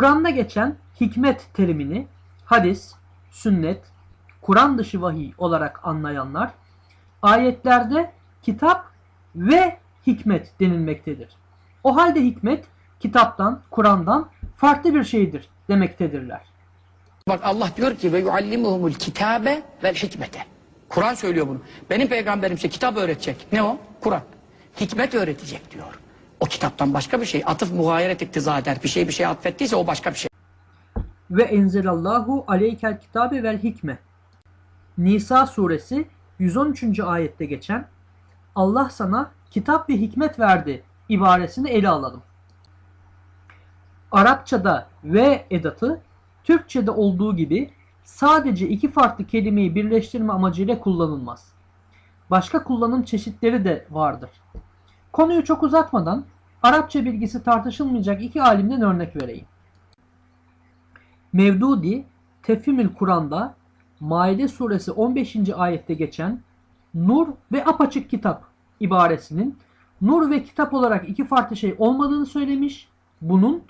Kur'an'da geçen hikmet terimini hadis, sünnet, Kur'an dışı vahiy olarak anlayanlar ayetlerde kitap ve hikmet denilmektedir. O halde hikmet kitaptan, Kur'an'dan farklı bir şeydir demektedirler. Bak Allah diyor ki ve yuallimuhumul kitabe vel hikmete. Kur'an söylüyor bunu. Benim peygamberim size kitap öğretecek. Ne o? Kur'an. Hikmet öğretecek diyor. O kitaptan başka bir şey. Atıf muhayeret iktiza eder. Bir şey bir şey atfettiyse o başka bir şey. Ve enzelallahu aleykel kitabe vel hikme. Nisa suresi 113. ayette geçen Allah sana kitap ve hikmet verdi ibaresini ele alalım. Arapçada ve edatı Türkçede olduğu gibi sadece iki farklı kelimeyi birleştirme amacıyla kullanılmaz. Başka kullanım çeşitleri de vardır. Konuyu çok uzatmadan Arapça bilgisi tartışılmayacak iki alimden örnek vereyim. Mevdudi Tefhimül Kur'an'da Maide suresi 15. ayette geçen nur ve apaçık kitap ibaresinin nur ve kitap olarak iki farklı şey olmadığını söylemiş. Bunun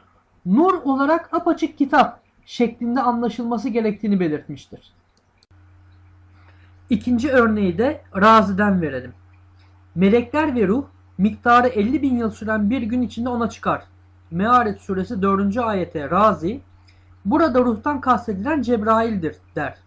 nur olarak apaçık kitap şeklinde anlaşılması gerektiğini belirtmiştir. İkinci örneği de Razi'den verelim. Melekler ve ruh miktarı 50 bin yıl süren bir gün içinde ona çıkar. Mearet suresi 4. ayete Razi, burada ruhtan kastedilen Cebrail'dir der.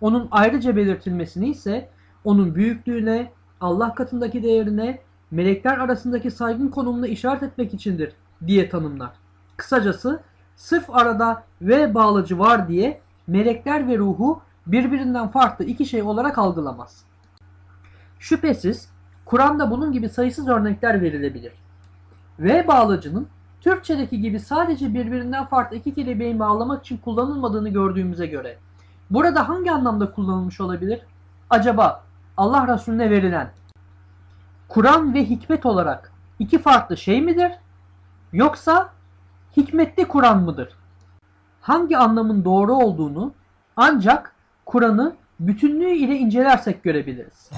Onun ayrıca belirtilmesini ise onun büyüklüğüne, Allah katındaki değerine, melekler arasındaki saygın konumuna işaret etmek içindir diye tanımlar. Kısacası sırf arada ve bağlacı var diye melekler ve ruhu birbirinden farklı iki şey olarak algılamaz. Şüphesiz Kur'an'da bunun gibi sayısız örnekler verilebilir. V bağlacının Türkçedeki gibi sadece birbirinden farklı iki kelimeyi bağlamak için kullanılmadığını gördüğümüze göre burada hangi anlamda kullanılmış olabilir? Acaba Allah Resulüne verilen Kur'an ve hikmet olarak iki farklı şey midir? Yoksa hikmetli Kur'an mıdır? Hangi anlamın doğru olduğunu ancak Kur'an'ı bütünlüğü ile incelersek görebiliriz.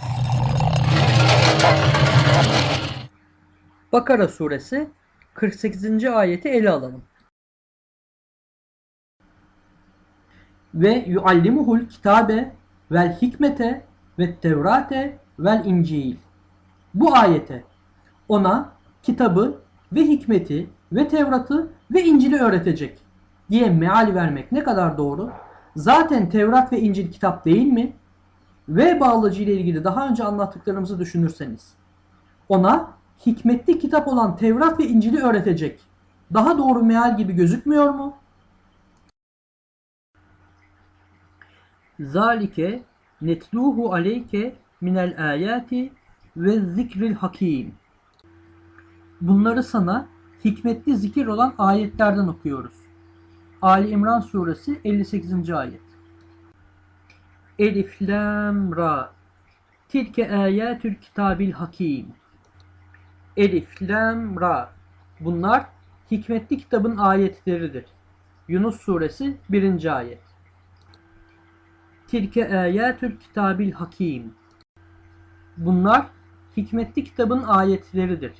Bakara suresi 48. ayeti ele alalım. Ve yuallimuhul kitabe vel hikmete ve tevrate vel incil. Bu ayete ona kitabı ve hikmeti ve Tevrat'ı ve İncil'i öğretecek diye meal vermek ne kadar doğru? Zaten Tevrat ve İncil kitap değil mi? Ve bağlacı ile ilgili daha önce anlattıklarımızı düşünürseniz. Ona hikmetli kitap olan Tevrat ve İncil'i öğretecek. Daha doğru meal gibi gözükmüyor mu? Zalike netluhu aleyke minel ayati ve zikril hakim. Bunları sana hikmetli zikir olan ayetlerden okuyoruz. Ali İmran suresi 58. ayet. Elif lam ra Tilke ayetül kitabil hakim. Elif lam ra Bunlar hikmetli kitabın ayetleridir. Yunus suresi 1. ayet. Tilke ayetül kitabil hakim. Bunlar hikmetli kitabın ayetleridir.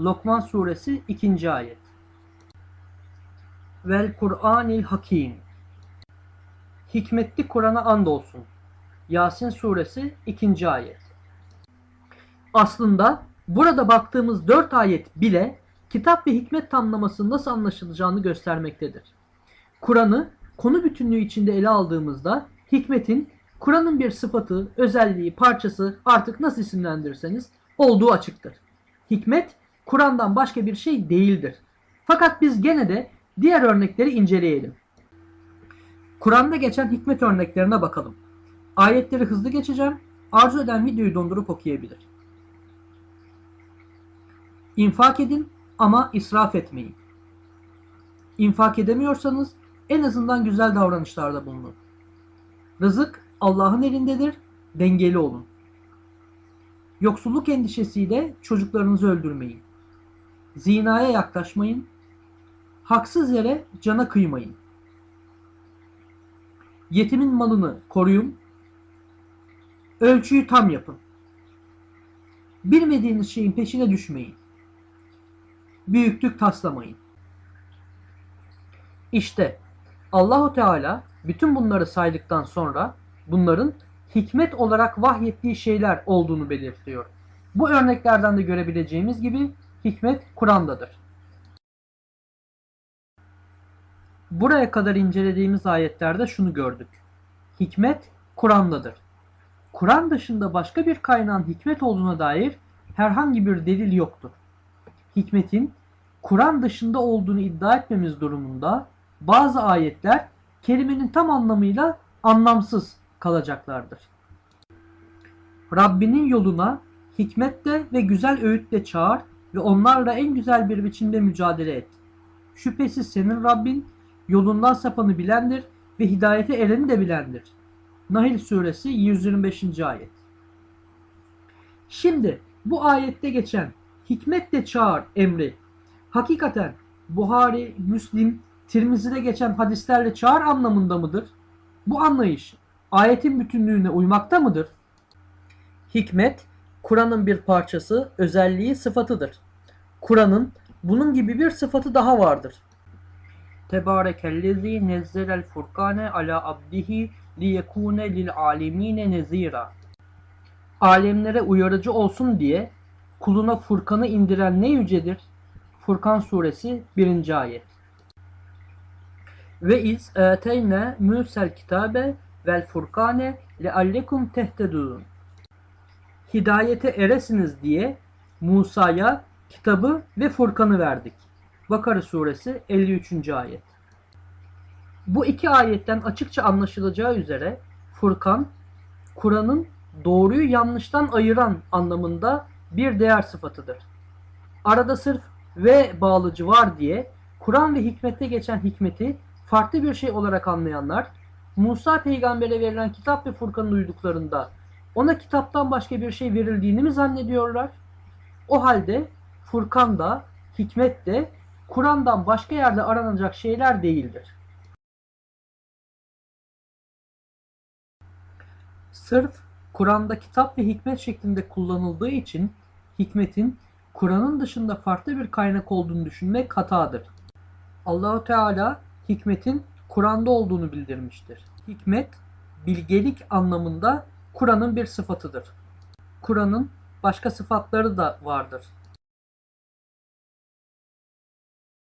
Lokman suresi 2. ayet. Vel Kur'anil Hakim. Hikmetli Kur'an'a andolsun. Yasin suresi 2. ayet. Aslında burada baktığımız 4 ayet bile kitap ve hikmet tamlamasının nasıl anlaşılacağını göstermektedir. Kur'an'ı konu bütünlüğü içinde ele aldığımızda hikmetin Kur'an'ın bir sıfatı, özelliği, parçası artık nasıl isimlendirirseniz olduğu açıktır. Hikmet Kur'an'dan başka bir şey değildir. Fakat biz gene de diğer örnekleri inceleyelim. Kur'an'da geçen hikmet örneklerine bakalım. Ayetleri hızlı geçeceğim. Arzu eden videoyu dondurup okuyabilir. İnfak edin ama israf etmeyin. İnfak edemiyorsanız en azından güzel davranışlarda bulunun. Rızık Allah'ın elindedir, dengeli olun. Yoksulluk endişesiyle çocuklarınızı öldürmeyin. Zinaya yaklaşmayın. Haksız yere cana kıymayın. Yetimin malını koruyun. Ölçüyü tam yapın. Bilmediğiniz şeyin peşine düşmeyin. Büyüklük taslamayın. İşte Allahu Teala bütün bunları saydıktan sonra bunların hikmet olarak vahyettiği şeyler olduğunu belirtiyor. Bu örneklerden de görebileceğimiz gibi hikmet Kur'an'dadır. Buraya kadar incelediğimiz ayetlerde şunu gördük. Hikmet Kur'an'dadır. Kur'an dışında başka bir kaynağın hikmet olduğuna dair herhangi bir delil yoktur. Hikmetin Kur'an dışında olduğunu iddia etmemiz durumunda bazı ayetler kelimenin tam anlamıyla anlamsız kalacaklardır. Rabbinin yoluna hikmetle ve güzel öğütle çağır ve onlarla en güzel bir biçimde mücadele et. Şüphesiz senin Rabbin yolundan sapanı bilendir ve hidayete ereni de bilendir. Nahil suresi 125. ayet. Şimdi bu ayette geçen hikmetle çağır emri hakikaten Buhari, Müslim, Tirmizi'de geçen hadislerle çağır anlamında mıdır? Bu anlayış ayetin bütünlüğüne uymakta mıdır? Hikmet, Kur'an'ın bir parçası, özelliği, sıfatıdır. Kur'an'ın bunun gibi bir sıfatı daha vardır. Tebarekellezi nezzelel furkane ala abdihi liyekune lil alemine nezira. Alemlere uyarıcı olsun diye kuluna Furkan'ı indiren ne yücedir? Furkan suresi 1. ayet. Ve iz eteyne Musa'l kitabe vel furkane leallekum tehtedun. Hidayete eresiniz diye Musa'ya kitabı ve Furkan'ı verdik. Bakara suresi 53. ayet. Bu iki ayetten açıkça anlaşılacağı üzere Furkan, Kur'an'ın doğruyu yanlıştan ayıran anlamında bir değer sıfatıdır. Arada sırf ve bağlıcı var diye Kur'an ve hikmette geçen hikmeti farklı bir şey olarak anlayanlar, Musa peygambere verilen kitap ve Furkan'ı duyduklarında ona kitaptan başka bir şey verildiğini mi zannediyorlar? O halde Furkan da, hikmet de Kur'an'dan başka yerde aranacak şeyler değildir. Sırf Kur'an'da kitap ve hikmet şeklinde kullanıldığı için hikmetin Kur'an'ın dışında farklı bir kaynak olduğunu düşünmek hatadır. Allahu Teala hikmetin Kur'an'da olduğunu bildirmiştir. Hikmet bilgelik anlamında Kur'an'ın bir sıfatıdır. Kur'an'ın başka sıfatları da vardır.